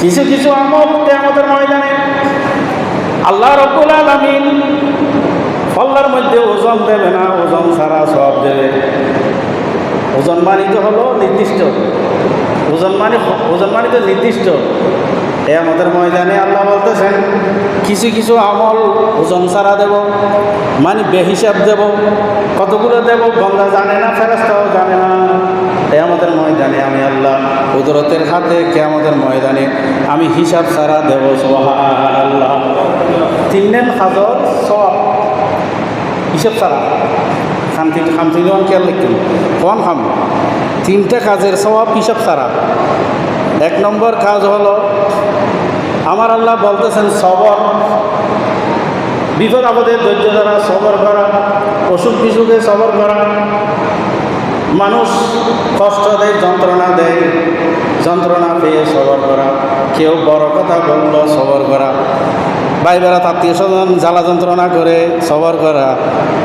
কিছু কিছু আমল আমাদের ময়দানে আল্লাহ রব্বুল আলমিন ফল্লার মধ্যে ওজন দেবে না, ওজন ছাড়া সব দেবে। ওজন মানিত হলো নির্দিষ্ট। ওজন মানে ওজন মানিত নির্দিষ্ট। এ আমাদের ময়দানে আল্লাহ বলতেছেন, কিছু কিছু আমল ওজন সারা দেব মানে বেহিসাব দেব, কতগুলো দেব গঙ্গা জানে না ফেরস্তাও জানে না। এ আমাদের ময়দানে আমি আল্লাহ কুদরতের হাতে কে আমাদের ময়দানে আমি হিসাব সারা দেব সোহান আল্লাহ তিন হাজর সব হিসাব ছাড়া। খামতি খামতি খেয়াল লিখতেন কোন খাম তিনটা কাজের সব হিসাব ছাড়া। এক নম্বর কাজ হলো, আমার আল্লাহ বলতেছেন, সবর। বিপদ আপদে ধৈর্য ধরা, সবর করা, অসুখ বিসুখে সবর করা। মানুষ কষ্ট দেয়, যন্ত্রণা দেয়, যন্ত্রণা পেয়ে সবর করা। কেউ বড় কথা বলল, সবর করা। ভাই বেড়াত আত্মীয় স্বজন জ্বালা যন্ত্রণা করে সবর করা,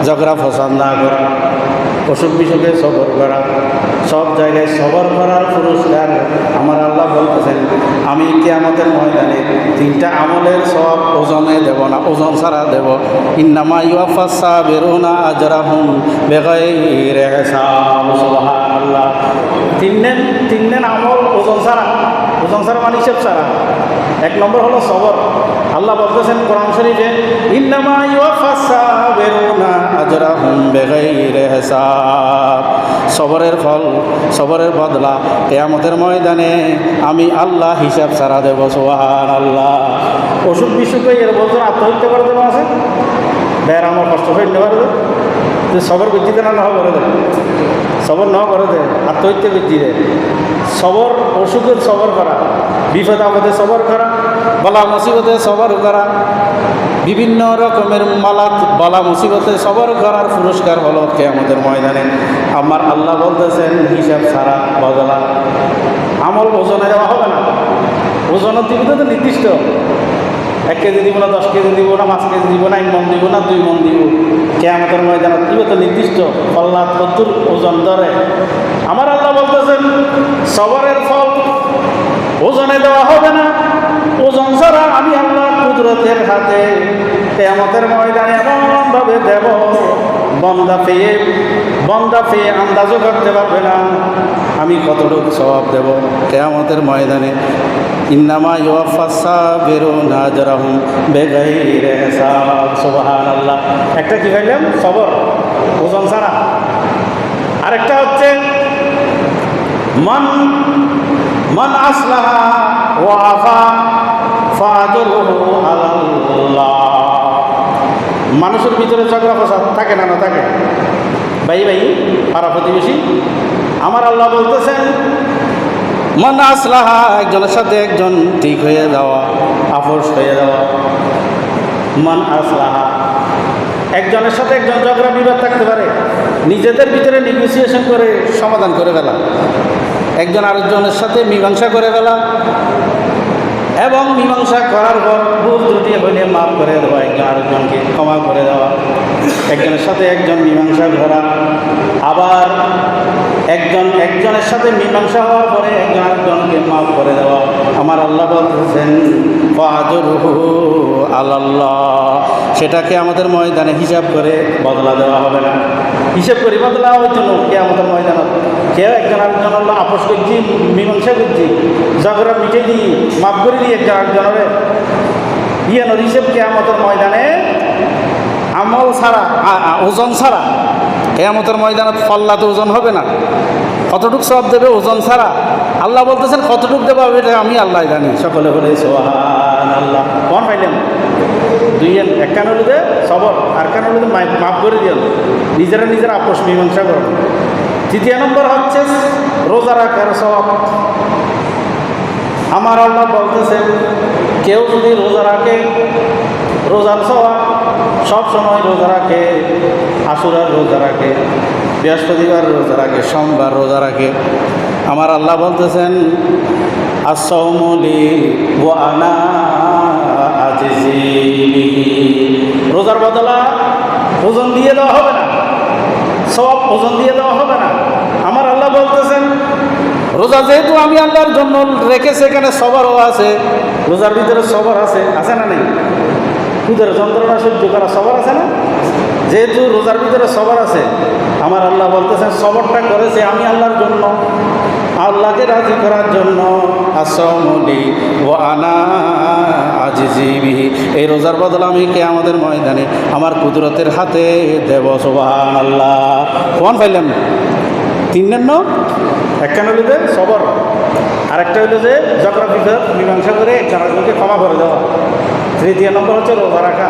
ঝগড়া, ফসাদ না করা। অসুখ বিসুখে সবর করা, সব জায়গায় সবর করার পুরস্কার আমার আল্লাহ বলতেছেন, আমি কি আমাদের ময়দানে তিনটা আমলের সব ওজনে দেব না, ওজন ছাড়া দেব। ইন্নামা ইউফাসা বেরোনা আজরাহুম হিসাব, সুবহানাল্লাহ। তিনদিন তিনদিন আমল ওজন ছাড়া ওজন ছাড়া মানে হিসেব ছাড়া। এক নম্বর হলো সবর। আল্লাহ বলতেছেন কোরআন শরীফে সবরের ফল, সবরের বদলা কেয়ামতের ময়দানে আমি আল্লাহ হিসাব ছাড়া দেব সোহান আল্লাহ অসুখ বিসুখে এর বছর আত্মহত্যা করে দেবো আছে? বের আমার কষ্ট হয়ে নিতে পারবে। তো সবর বৃদ্ধিতে না নহ করে দেবে সবর ন করে দে, আত্মহত্যা বৃদ্ধি দেয় সবর, অসুখের সবর করা। বিপদ আপদে সবর করা, বলা মুসিবতে সবর করা, বিভিন্ন রকমের মালাত, বলা মুসিবতে সবর করার পুরস্কার হলো আমাদের ময়দানে। আমার আল্লাহ বলতেছেন, হিসাব ছাড়া বদলা। আমল ওজনে দেওয়া হবে না। ওজনের দিকে তো নির্দিষ্ট। এক কেজি দিব না, দশ কেজি দিব না, পাঁচ কেজি দিব না, এক মন দিব না, দুই মন দিব। কে আমাদের ময়দানত দিব তো নির্দিষ্ট। পাল্লা কদ্দুর ওজন ধরে। আমার আল্লাহ বলতেছেন, সবরের ফল ওজনে দেওয়া হবে না। ওজন ছাড়া আমি আল্লাহ কুদরতের হাতে কেয়ামতের ময়দানে এমনভাবে দেব। বন্দা পেয়ে বন্দা পেয়ে আন্দাজও করতে পারবে না। আমি কতটুকু স্বভাব দেব কেয়ামতের ময়দানে? ইন্নামা ইউফাসা বেরো নাজরাহুম বেগাইরে হিসাব। সুবহানাল্লাহ। একটা কি খাইলাম সবর। ওজন ছাড়া। আরেকটা হচ্ছে, মন মন আসলাহা ওয়া আফা ফাজরুহু আলাল্লাহ। মানুষের ভিতরে ঝগড়া ফসাদ থাকে না না থাকে? ভাই ভাই, পাড়া প্রতিবেশী, আমার আল্লাহ বলতেছেন, মন আসলাহা, একজনের সাথে একজন ঠিক হয়ে যাওয়া, আপোষ হয়ে যাওয়া। মন আসলাহা, একজনের সাথে একজন ঝগড়া বিবাদ থাকতে পারে, নিজেদের ভিতরে নেগোসিয়েশন করে সমাধান করে ফেলা। একজন আরেকজনের সাথে মীমাংসা করে ফেলা এবং মীমাংসা করার পর ভুল ত্রুটি হইলে মাফ করে দেওয়া একজন আরেকজনকে ক্ষমা করে দেওয়া। একজনের সাথে একজন মীমাংসা করা। আবার একজনের সাথে মীমাংসা হওয়ার পরে একজন আরেকজনকে মাফ করে দেওয়া। আমার আল্লাহ বলতেছেন আল্লাহ সেটাকে আমাদের ময়দানে হিসাব করে বদলা দেওয়া হবে না। হিসাব করে বদলা হইতো না কে আমাদের ময়দানত কেউ একজন আরেকজন হলো আপোষ করছি, মীমাংসা করছি, ঝগড়া মিটে দিই, মাফ করে দিই একজন আরেকজনের। ইয়ানোর হিসেব কে আমাদের ময়দানে আমল ছাড়া ওজন ছাড়া কেয়ামতের ময়দানত ফল্লাতে ওজন হবে না। কতটুক সব দেবে ওজন ছাড়া? আল্লাহ বলতেছেন, কতটুক দেবে এটা আমি আল্লাহ জানি। সকলে বলে সোহান আল্লাহ কোন পাইলেন? দুই এক কান হলুদে সবর, আর কান হলুদে মাফ করে দিল নিজেরা নিজেরা আপোষ, মীমাংসা করো। তৃতীয় নম্বর হচ্ছে, রোজা রাখার সব আমার আল্লাহ বলতেছেন, কেউ যদি রোজা রাখে, রোজার সব সময় রোজা রাখে। আশুরার রোজা রাখে, বৃহস্পতিবার রোজা রাখে, সোমবার রোজা রাখে। আমার আল্লাহ বলতেছেন আসৌমলি ও আনা রোজার বদলা ওজন দিয়ে দেওয়া হবে না সব ওজন দিয়ে দেওয়া হবে না। আমার আল্লাহ বলতেছেন, রোজা যেহেতু আমি আল্লাহর জন্য রেখে সেখানে সবারও আছে, রোজার ভিতরে সবার আছে আছে না নেই? কুদের যন্ত্রণা সহ্য করা সবার আছে না? যেহেতু রোজার ভিতরে সবার আছে, আমার আল্লাহ বলতেছেন, সবরটা করেছে আমি আল্লাহর জন্য। আল্লাহকে রাজি করার জন্য। আসমলি ও আনা আজিজিবিহি এই রোজার বদল আমি কে আমাদের ময়দানে, আমার কুদরতের হাতে দেব সোবাহান আল্লাহ কোন পাইলাম তিন ন? একখান হইল যে সবর, আরেকটা হইল যে জগরা বিভাগ মীমাংসা করে একজনকে ক্ষমা করে দেওয়া। তৃতীয় নম্বর হচ্ছে রোজা রাখা।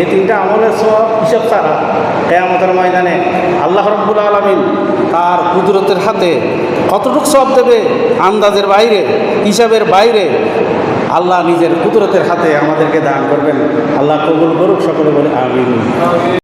এই তিনটা আমলের সব হিসাব ছাড়া আমাদের ময়দানে আল্লাহ রব্বুল আলমিন তার কুদরতের হাতে কতটুকু সব দেবে আন্দাজের বাইরে, হিসাবের বাইরে, আল্লাহ নিজের কুদরতের হাতে আমাদেরকে দান করবেন। আল্লাহ কবুল করুক, সকলে বলে আমিন।